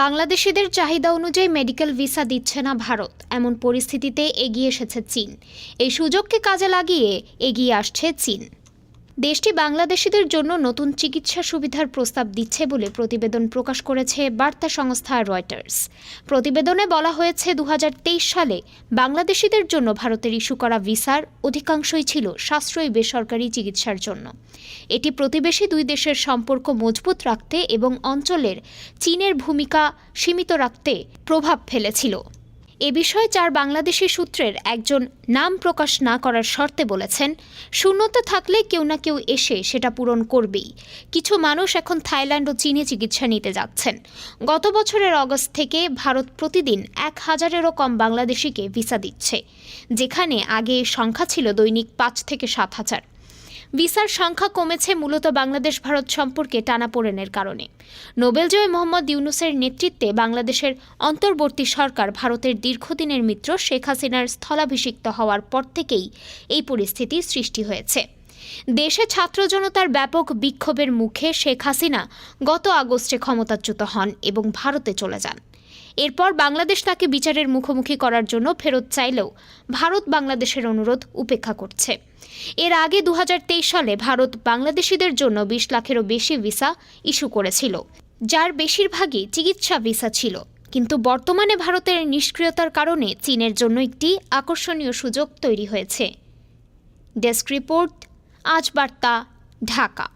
বাংলাদেশিদের চাহিদা অনুযায়ী মেডিকেল ভিসা দিচ্ছে না ভারত। এমন পরিস্থিতিতে এগিয়ে এসেছে চীন। এই সুযোগকে কাজে লাগিয়ে এগিয়ে আসছে চীন। দেশটি বাংলাদেশিদের জন্য নতুন চিকিৎসা সুবিধার প্রস্তাব দিচ্ছে বলে প্রতিবেদন প্রকাশ করেছে বার্তা সংস্থা রয়টার্স। প্রতিবেদনে বলা হয়েছে দু হাজার তেইশ সালে বাংলাদেশিদের জন্য ভারতের ইস্যু করা ভিসার অধিকাংশই ছিল সাশ্রয়ী বেসরকারি চিকিৎসার জন্য। এটি প্রতিবেশী দুই দেশের সম্পর্ক মজবুত রাখতে এবং অঞ্চলের চীনের ভূমিকা সীমিত রাখতে প্রভাব ফেলেছিল। এ বিষয়ে চার বাংলাদেশি সূত্রের একজন নাম প্রকাশ না করার শর্তে বলেছেন, শূন্যতা থাকলে কেউ না কেউ এসে সেটা পূরণ করবেই। কিছু মানুষ এখন থাইল্যান্ড ও চীনে চিকিৎসা নিতে যাচ্ছেন। গত বছরের অগস্ট থেকে ভারত প্রতিদিন এক হাজারেরও কম বাংলাদেশিকে ভিসা দিচ্ছে, যেখানে আগে সংখ্যা ছিল দৈনিক পাঁচ থেকে সাত হাজার। ভিসার সংখ্যা কমেছে মূলত বাংলাদেশ ভারত সম্পর্কে টানাপোড়েনের কারণে। নোবেলজয়ী মোহাম্মদ ইউনুসের নেতৃত্বে বাংলাদেশের অন্তর্বর্তী সরকার ভারতের দীর্ঘদিনের মিত্র শেখ হাসিনার স্থলাভিষিক্ত হওয়ার পর থেকেই এই পরিস্থিতি সৃষ্টি হয়েছে। দেশে ছাত্র জনতার ব্যাপক বিক্ষোভের মুখে শেখ হাসিনা গত আগস্টে ক্ষমতাচ্যুত হন এবং ভারতে চলে যান। এরপর বাংলাদেশ তাকে বিচারের মুখোমুখি করার জন্য ফেরত চাইলেও ভারত বাংলাদেশের অনুরোধ উপেক্ষা করছে। এর আগে দু হাজার তেইশ সালে ভারত বাংলাদেশিদের জন্য বিশ লাখেরও বেশি ভিসা ইস্যু করেছিল, যার বেশিরভাগই চিকিৎসা ভিসা ছিল। কিন্তু বর্তমানে ভারতের নিষ্ক্রিয়তার কারণে চীনের জন্য একটি আকর্ষণীয় সুযোগ তৈরি হয়েছে। ডেস্ক রিপোর্ট, আজ বার্তা, ঢাকা।